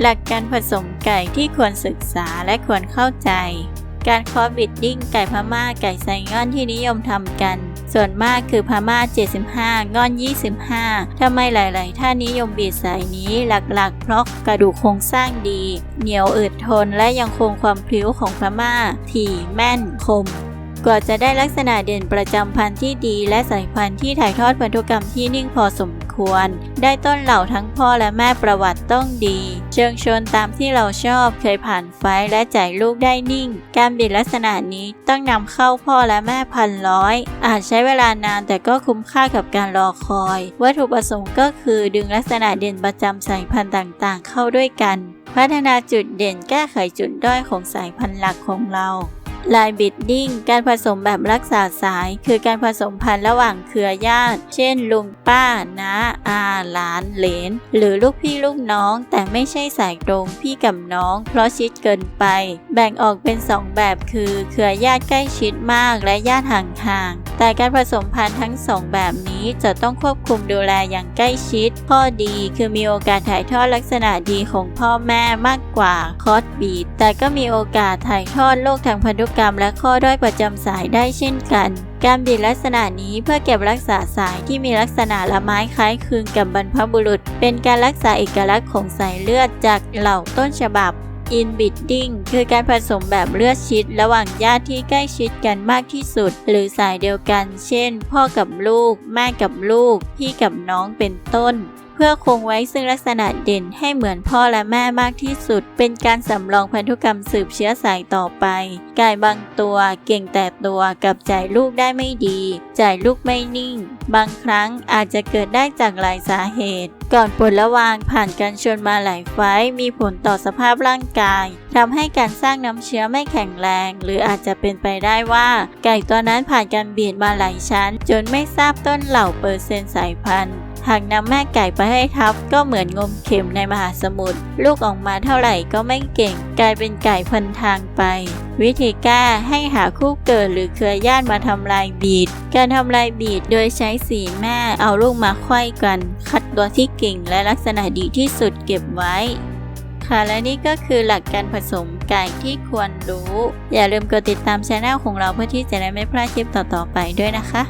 หลักการผสมไก่ที่ควรศึกษาและควรเข้าใจ การคอบิดดิ้งไก่พม่าไก่ไซง่อนที่นิยมทำกัน ส่วนมากคือพม่า 75 ง่อน 25 ทำไมหลาย ๆ ท่านนิยมบีดสายนี้หลัก ๆ เพราะกระดูกโครงสร้างดี เหนียวอึดทนและยังคงความพลิ้วของพม่า ถี่แม่นคมกว่าจะได้ลักษณะเด่นประจำพันธุ์ที่ดีและสายพันธุ์ที่ถ่ายทอดพันธุกรรมที่นิ่งพอสม ควร ได้ต้นเหล่าทั้งพ่อและแม่ประวัติต้องดี เชิงชนตามที่เราชอบเคยผ่านไฟและจ่ายลูกได้นิ่ง การบิดลักษณะนี้ต้องนำเข้าพ่อและแม่พันร้อย อาจใช้เวลานานแต่ก็คุ้มค่ากับการรอคอย วัตถุประสงค์ก็คือดึงลักษณะเด่นประจำสายพันธุ์ต่างๆ เข้าด้วยกัน พัฒนาจุดเด่นแก้ไขจุดด้อยของสายพันธุ์หลักของเรา ลายบิดดิ้ง การผสมแบบรักษาสาย คือการผสมพันธุ์ระหว่างเครือญาติ เช่น ลุงป้าน้าอาหลานเหลน หรือลูกพี่ลูกน้อง แต่ไม่ใช่สายตรงพี่กับน้อง เพราะชิดเกินไป แบ่งออกเป็น 2 แบบคือ เครือญาติใกล้ชิดมากและญาติห่างๆแต่การผสมพันธุ์ทั้งสองแบบนี้จะต้องควบคุมดูแลอย่างใกล้ชิด ข้อดีคือมีโอกาสถ่ายทอดลักษณะดีของพ่อแม่มากกว่าคอสบีดแต่ก็มีโอกาสถ่ายทอดโรคทางพันธุกรรมและข้อด้อยประจำสายได้เช่นกัน การบีดลักษณะนี้เพื่อเก็บรักษาสายที่มีลักษณะละไม้คล้ายคลึงกับบรรพบุรุษ เป็นการรักษาเอกลักษณ์ของสายเลือดจากเหล่าต้นฉบับ อินบิดดิ้งคือการผสมแบบเลือดชิด ระหว่างญาติที่ใกล้ชิดกันมากที่สุด หรือสายเดียวกัน เช่น พ่อกับลูก แม่กับลูก พี่กับน้องเป็นต้น พื่อคงไว้ซึ่งลักษณะเด่นให้เหมือนพ่อและแม่มากที่สุด เป็นการสำรองพันธุกรรมสืบเชื้อสายต่อไป ไก่บางตัวเก่งแต่ตัวกับจ่ายลูกได้ไม่ดี จ่ายลูกไม่นิ่ง บางครั้งอาจจะเกิดได้จากหลายสาเหตุ ก่อนผลระวางผ่านการชนมาหลายไฟมีผลต่อสภาพร่างกายทำให้การสร้างน้ำเชื้อไม่แข็งแรง หรืออาจจะเป็นไปได้ว่า ไก่ตัวนั้นผ่านการเบียดมาหลายชั้น จนไม่ทราบต้นเหล่าเปอร์เซ็นต์สายพันธุ์ หากนำแม่ไก่ไปให้ทับก็เหมือนงมเข็มในมหาสมุทรลูกออกมาเท่าไหร่ก็ไม่เก่ง กลายเป็นไก่พันทางไป วิธีแก้ให้หาคู่เกิดหรือเครือญาติมาทำลายบีด การทำลายบีดโดยใช้สีแม่เอาลูกมาไขว้กัน คัดตัวที่เก่งและลักษณะดีที่สุดเก็บไว้ค่ะและนี่ก็คือหลักการผสมไก่ที่ควรรู้ อย่าลืมกดติดตามช anel ของเราเพื่อที่จะได้ไม่พลาดคลิปต่อๆไปด้วยนะคะ